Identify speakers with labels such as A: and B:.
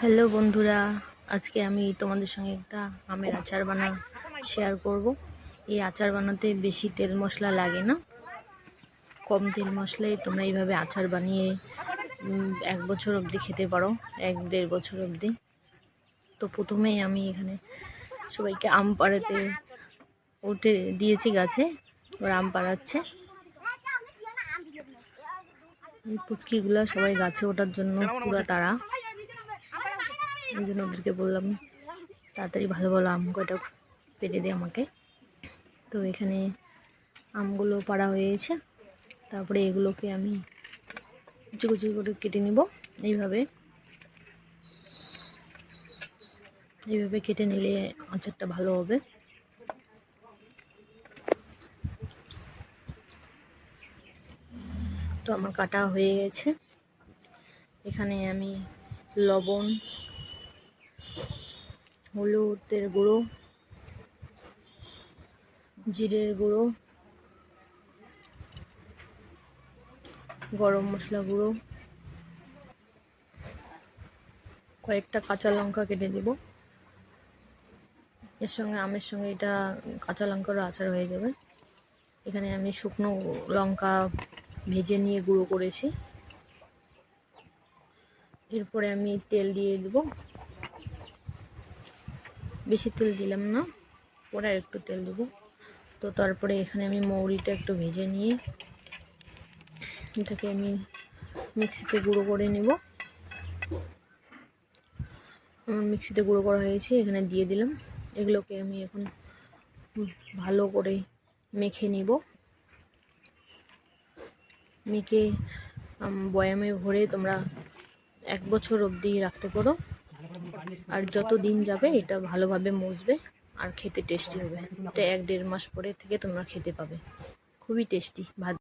A: Hello বন্ধুরা, আজকে আমি তোমাদের সঙ্গে একটা আমের আচার বানা শেয়ার করব। এই আচার বানাতে বেশি তেল মশলা লাগে না। কম তেল মশলায় তোমরা এইভাবে আচার বানিয়ে এক বছর অবধি খেতে পারো, এক দেড় বছর অবধি। তো প্রথমেই আমি এখানে সবাইকে আম পাড়াতে উঠে দিয়েছি গাছে, ওরা আম পাড়াচ্ছে। পুচকিগুলো সবাই গাছে ওঠার জন্য পুরা তারা। ওই জন্য ওদেরকে বললাম, তাড়াতাড়ি ভালো ভালো আম কটা পেটে দে আমাকে। তো এখানে আমগুলো পাড়া হয়েছে তারপরে এগুলোকে আমি কুচি কুচি করে কেটে নিব। এইভাবে এইভাবে কেটে নিলে আচারটা ভালো হবে। তো আমার কাটা হয়ে গেছে। এখানে আমি লবণ হলুদের গুঁড়ো, জিরের গুঁড়ো, গরম মশলা গুঁড়ো, কয়েকটা কাঁচা লঙ্কা কেটে দেব। এর সঙ্গে আমের সঙ্গে এটা কাঁচা লঙ্কারও আচার হয়ে যাবে। এখানে আমি শুকনো লঙ্কা ভেজে নিয়ে গুঁড়ো করেছি। এরপরে আমি তেল দিয়ে দেব। বেশি তেল দিলাম না। পরে আর একটু তেল দেবো। তো তারপরে এখানে আমি মৌরিটা একটু ভেজে নিয়ে এটাকে আমি মিক্সিতে গুঁড়ো করে নেব। আমার মিক্সিতে গুঁড়ো করা হয়েছে এখানে দিয়ে দিলাম। এগুলোকে আমি এখন ভালো করে মেখে নিব। মেখে বয়ামে ভরে তোমরা এক বছর অবধি রাখতে পারো। আর যত দিন যাবে, এটা ভালোভাবে মুছবে আর খেতে টেস্টি হবে। এটা এক দেড় মাস পরে থেকে তোমরা খেতে পাবে। খুবই টেস্টি ভাত।